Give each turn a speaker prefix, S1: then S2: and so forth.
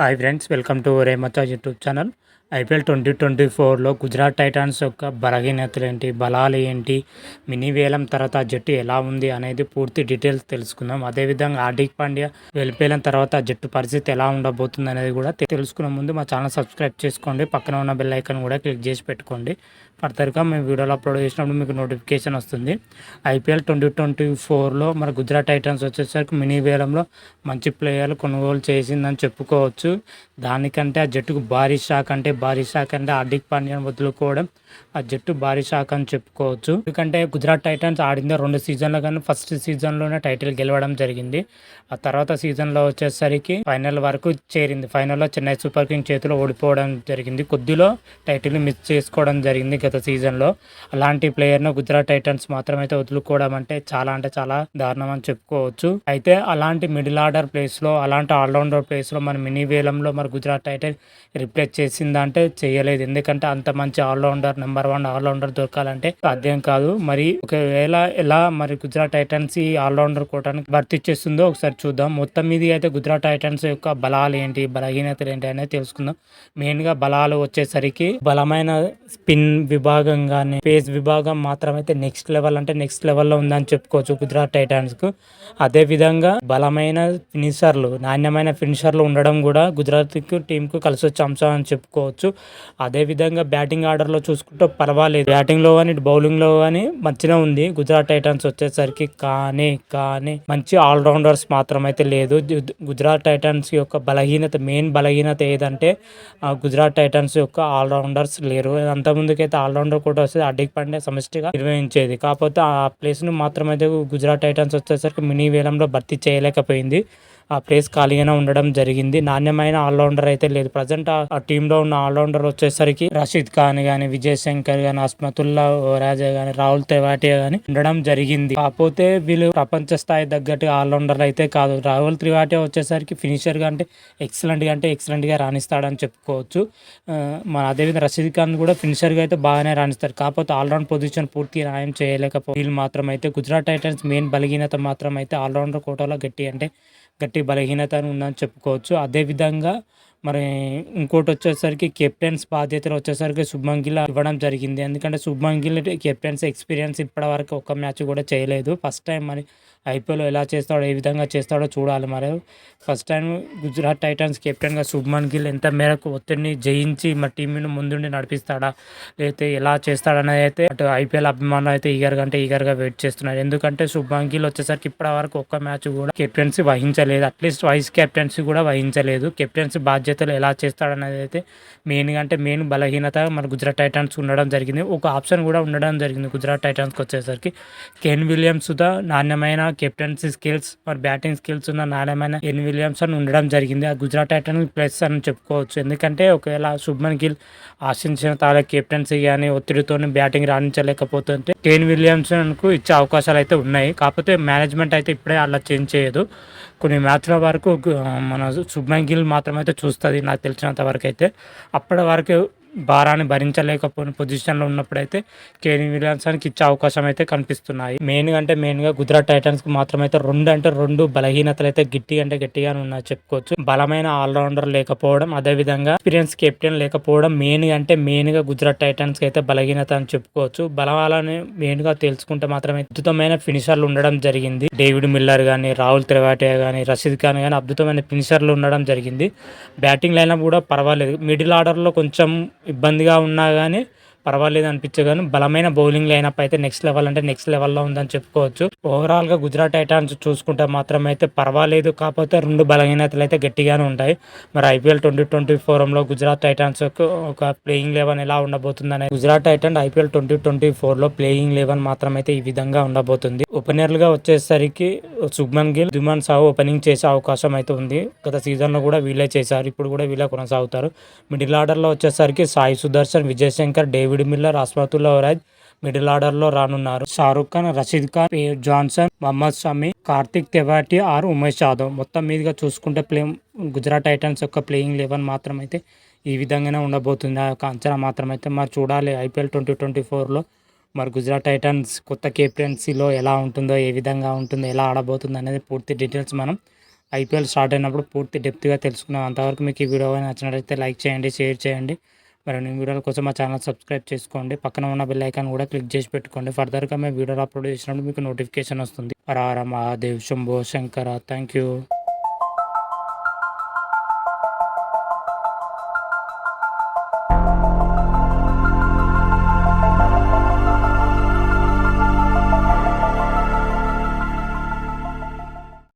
S1: Hi friends welcome to రేమచ్చా YouTube channel IPL twenty twenty ఫోర్లో Gujarat Titans యొక్క బలహీనతలు ఏంటి బలాలు ఏంటి మినీ వేలం తర్వాత ఆ జట్టు ఎలా ఉంది అనేది పూర్తి డీటెయిల్స్ తెలుసుకుందాం. అదేవిధంగా హార్దిక్ పాండ్యా వెళ్ళిపోయిన తర్వాత ఆ జట్టు పరిస్థితి ఎలా ఉండబోతుంది అనేది కూడా తెలుసుకునే ముందు మా ఛానల్ సబ్స్క్రైబ్ చేసుకోండి. పక్కన ఉన్న బెల్ ఐకాన్ కూడా క్లిక్ చేసి పెట్టుకోండి. ఫర్దర్గా మేము వీడియోలు అప్లోడ్ చేసినప్పుడు మీకు నోటిఫికేషన్ వస్తుంది. ఐపీఎల్ ట్వంటీ ట్వంటీ ఫోర్లో మన గుజరాత్ టైటన్స్ వచ్చేసరికి మినీ వేలంలో మంచి ప్లేయర్లు కొనుగోలు చేసిందని చెప్పుకోవచ్చు. దానికంటే ఆ జట్టుకు భారీ షాక్ అంటే భారీ శాఖ అంటే హార్దిక్ పాండ్యాను వదులుకోవడం ఆ జట్టు భారీ శాఖ అని చెప్పుకోవచ్చు. ఎందుకంటే గుజరాత్ టైటన్స్ ఆడిందే రెండు సీజన్లో కానీ ఫస్ట్ సీజన్లోనే టైటిల్ గెలవడం జరిగింది. ఆ తర్వాత సీజన్లో వచ్చేసరికి ఫైనల్ వరకు చేరింది. ఫైనల్లో చెన్నై సూపర్ కింగ్ చేతిలో ఓడిపోవడం జరిగింది. కొద్దిలో టైటిల్ మిస్ చేసుకోవడం జరిగింది గత సీజన్లో. అలాంటి ప్లేయర్ను గుజరాత్ టైటన్స్ మాత్రమైతే వదులుకోవడం అంటే చాలా అంటే చాలా దారుణం అని చెప్పుకోవచ్చు. అయితే అలాంటి మిడిల్ ఆర్డర్ ప్లేస్లో అలాంటి ఆల్రౌండర్ ప్లేస్లో మన మినీ వేలంలో మరి గుజరాత్ టైటన్ రిప్లేస్ అంటే చేయలేదు. ఎందుకంటే అంత మంచి ఆల్రౌండర్ నెంబర్ వన్ ఆల్రౌండర్ దొరకాలంటే సాధ్యం కాదు. మరి ఒకవేళ ఎలా మరి గుజరాత్ టైటన్స్ ఈ ఆల్రౌండర్ కోటానికి భర్తీ చేస్తుందో ఒకసారి చూద్దాం. మొత్తం మీద అయితే గుజరాత్ టైటన్స్ యొక్క బలాలు ఏంటి బలహీనతలు ఏంటి అనేది తెలుసుకుందాం. మెయిన్గా బలాలు వచ్చేసరికి బలమైన స్పిన్ విభాగం కానీ పేస్ విభాగం మాత్రం అయితే నెక్స్ట్ లెవెల్ అంటే నెక్స్ట్ లెవెల్లో ఉందని చెప్పుకోవచ్చు గుజరాత్ టైటన్స్కు అదే విధంగా బలమైన ఫినిషర్లు నాణ్యమైన ఫినిషర్లు ఉండడం కూడా గుజరాత్ టీంకు కలిసి వచ్చే అంశం అని చెప్పుకోవచ్చు. అదే విధంగా బ్యాటింగ్ ఆర్డర్లో చూసుకుంటే పర్వాలేదు. బ్యాటింగ్లో కానీ బౌలింగ్లో కానీ మంచిగా ఉంది. గుజరాత్ టైటన్స్ వచ్చేసరికి కానీ కానీ మంచి ఆల్రౌండర్స్ మాత్రం అయితే లేదు గుజరాత్ టైటన్స్ యొక్క బలహీనత మెయిన్ బలహీనత ఏదంటే గుజరాత్ టైటన్స్ యొక్క ఆల్రౌండర్స్ లేరు. అంతకుముందుకైతే ఆల్రౌండర్ కూడా వస్తే హార్దిక్ పండే సమిష్టిగా నిర్వహించేది. కాకపోతే ఆ ప్లేస్ను మాత్రమైతే గుజరాత్ టైటన్స్ వచ్చేసరికి మినీ వేలంలో భర్తీ చేయలేకపోయింది. ఆ ప్లేస్ ఖాళీగానే ఉండడం జరిగింది. నాణ్యమైన ఆల్రౌండర్ అయితే లేదు. ప్రజెంట్ ఆ టీంలో ఉన్న ఆల్రౌండర్ వచ్చేసరికి రషీద్ ఖాన్ కానీ విజయ్ శంకర్ కానీ అస్మతుల్లా రాజా కానీ రాహుల్ త్రివాటియా కానీ ఉండడం జరిగింది. కాకపోతే వీళ్ళు ప్రపంచ స్థాయి తగ్గట్టు ఆల్రౌండర్ అయితే కాదు. రాహుల్ త్రివాటియా వచ్చేసరికి ఫినిషర్గా అంటే ఎక్సలెంట్గా అంటే ఎక్సలెంట్గా రాణిస్తాడని చెప్పుకోవచ్చు. మన అదేవిధంగా రషీద్ ఖాన్ కూడా ఫినిషర్గా అయితే బాగానే రాణిస్తారు. కాకపోతే ఆల్రౌండ్ పొజిషన్ పూర్తి న్యాయం చేయలేకపోతే వీళ్ళు మాత్రం అయితే గుజరాత్ టైటన్స్ మెయిన్ బలహీనత మాత్రం అయితే ఆల్రౌండర్ కోటాలో గట్టి అంటే గట్టి బలహీనత ఉందని చెప్పుకోవచ్చు. అదేవిధంగా మరి ఇంకోటి వచ్చేసరికి కెప్టెన్స్ బాధ్యతలు వచ్చేసరికి శుభ్మన్ గిల్ ఇవ్వడం జరిగింది. ఎందుకంటే శుభ్మన్ గిల్ కెప్టెన్స్ ఎక్స్పీరియన్స్ ఇప్పటివరకు ఒక్క మ్యాచ్ కూడా చేయలేదు. ఫస్ట్ టైం మరి ఐపీఎల్ ఎలా చేస్తాడో ఏ విధంగా చేస్తాడో చూడాలి మరి. ఫస్ట్ టైం గుజరాత్ టైటన్స్ కెప్టెన్గా శుభ్మన్ గిల్ ఎంత మేరకు ఒత్తిడిని జయించి మా టీంను ముందుండి నడిపిస్తాడా లేకపోతే ఎలా చేస్తాడనేది అయితే అటు ఐపీఎల్ అభిమానులు అయితే ఈగర్గా అంటే ఈగర్గా వెయిట్ చేస్తున్నారు. ఎందుకంటే శుభ్మన్ గిల్ వచ్చేసరికి ఇప్పటి వరకు ఒక్క మ్యాచ్ కూడా కెప్టెన్సీ వహించలేదు. అట్లీస్ట్ వైస్ కెప్టెన్సీ కూడా వహించలేదు. కెప్టెన్సీ బాధ్యతలు ఎలా చేస్తాడనేది అయితే మెయిన్గా అంటే మెయిన్ బలహీనత మన గుజరాత్ టైటాన్స్ ఉండడం జరిగింది. ఒక ఆప్షన్ కూడా ఉండడం జరిగింది గుజరాత్ టైటాన్స్కి వచ్చేసరికి. కెన్ విలియమ్స్ సుధా నాణ్యమైన కెప్టెన్సీ స్కిల్స్ మరి బ్యాటింగ్ స్కిల్స్ ఉన్న నాణ్యమైన కెన్ విలియమ్స్ అని ఉండడం జరిగింది. ఆ గుజరాత్ టైటాన్స్ ప్లస్ అని చెప్పుకోవచ్చు. ఎందుకంటే ఒకవేళ శుభ్మన్ గిల్ ఆశించిన తాలే కెప్టెన్సీ కానీ ఒత్తిడితో బ్యాటింగ్ రాణించలేకపోతుంటే కేన్ విలియమ్సన్కు ఇచ్చే అవకాశాలు అయితే ఉన్నాయి. కాకపోతే మేనేజ్మెంట్ అయితే ఇప్పుడే అలా చేంజ్ చేయదు. కొన్ని మ్యాచ్ల వరకు మన శుభ్మన్ గిల్ మాత్రమైతే చూస్తుంది నాకు తెలిసినంత వరకు అయితే అప్పటి వరకు భారాన్ని భరించలేకపోయిన పొజిషన్లో ఉన్నప్పుడైతే కేని విలియమ్సన్కి ఇచ్చే అవకాశం అయితే కనిపిస్తున్నాయి. మెయిన్గా అంటే మెయిన్గా గుజరాత్ టైటన్స్కి మాత్రమైతే రెండు అంటే రెండు బలహీనతలు అయితే గట్టి అంటే గట్టిగానే ఉన్నాయి చెప్పుకోవచ్చు. బలమైన ఆల్రౌండర్ లేకపోవడం అదేవిధంగా ఎక్స్పీరియన్స్ కెప్టెన్ లేకపోవడం మెయిన్గా అంటే మెయిన్గా గుజరాత్ టైటన్స్కి అయితే బలహీనత అని చెప్పుకోవచ్చు. బలవాలని మెయిన్గా తెలుసుకుంటే మాత్రమే అద్భుతమైన ఫినిషర్లు ఉండడం జరిగింది. డేవిడ్ మిల్లర్ కానీ రాహుల్ త్రివాటే కానీ రషీద్ ఖాన్ కానీ అద్భుతమైన ఫినిషర్లు ఉండడం జరిగింది. బ్యాటింగ్ లైన్ కూడా పర్వాలేదు. మిడిల్ ఆర్డర్లో కొంచెం ఇబ్బందిగా ఉన్నా కానీ పర్వాలేదు అనిపించే కానీ బలమైన బౌలింగ్ లైనప్ అయితే నెక్స్ట్ లెవెల్ అంటే నెక్స్ట్ లెవెల్లో ఉందని చెప్పుకోవచ్చు. ఓవరాల్గా గుజరాత్ టైటాన్స్ చూసుకుంటే మాత్రం అయితే పర్వాలేదు కాకపోతే రెండు బలహీనతలు అయితే గట్టిగానే ఉంటాయి. మరి ఐపీఎల్ ట్వంటీ ట్వంటీ లో గుజరాత్ టైటాన్స్ ఒక ప్లేయింగ్ లెవెన్ ఎలా ఉండబోతుందనే Gujarat Titan IPL twenty twenty లో ప్లేయింగ్ లెవెన్ మాత్రం అయితే ఈ విధంగా ఉండబోతుంది. ఓపెనర్లుగా వచ్చేసరికి శుభ్మన్ గిల్ దుమాన్ సాహు ఓపెనింగ్ చేసే అవకాశం అయితే ఉంది. గత సీజన్లో కూడా వీళ్ళే చేశారు ఇప్పుడు కూడా వీళ్ళే కొనసాగుతారు. మిడిల్ ఆర్డర్లో వచ్చేసరికి సాయి సుదర్శన్ విజయ్ శంకర్ డేవిడ్ మిల్లర్ అస్మతుల్లా వరాజ్ మిడిల్ ఆర్డర్లో రానున్నారు. షారుఖ్ ఖాన్ రషీద్ ఖాన్ ఏ జాన్సన్ మహమ్మద్ షమి కార్తిక్ తెవాటి ఆర్ ఉమేష్ యాదవ్. మొత్తం మీదుగా చూసుకుంటే ప్లే గుజరాత్ టైటన్స్ యొక్క ప్లేయింగ్ లెవెన్ మాత్రం అయితే ఈ విధంగానే ఉండబోతుంది. ఆ యొక్క అంచనా మాత్రం అయితే మరి చూడాలి. ఐపీఎల్ ట్వంటీ ట్వంటీ ఫోర్లో మరి గుజరాత్ టైటన్స్ కొత్త కెప్టెన్సీలో ఎలా ఉంటుందో ఏ విధంగా ఉంటుందో ఎలా ఆడబోతుందో అనేది పూర్తి డీటెయిల్స్ మనం ఐపీఎల్ స్టార్ట్ అయినప్పుడు పూర్తి డెప్త్గా తెలుసుకున్నాం. అంతవరకు మీకు ఈ వీడియో నచ్చినట్లయితే లైక్ చేయండి షేర్ చేయండి. మరిన్ని వీడియోల కోసం మా ఛానల్ సబ్స్క్రైబ్ చేసుకోండి. పక్కన ఉన్న బెల్ ఐకాన్ కూడా క్లిక్ చేసి పెట్టుకోండి. ఫర్దర్గా మేము వీడియోలు అప్లోడ్ చేసినప్పుడు మీకు నోటిఫికేషన్ వస్తుంది. రారా మహాదేవ్ శంభో శంకర థ్యాంక్ యూ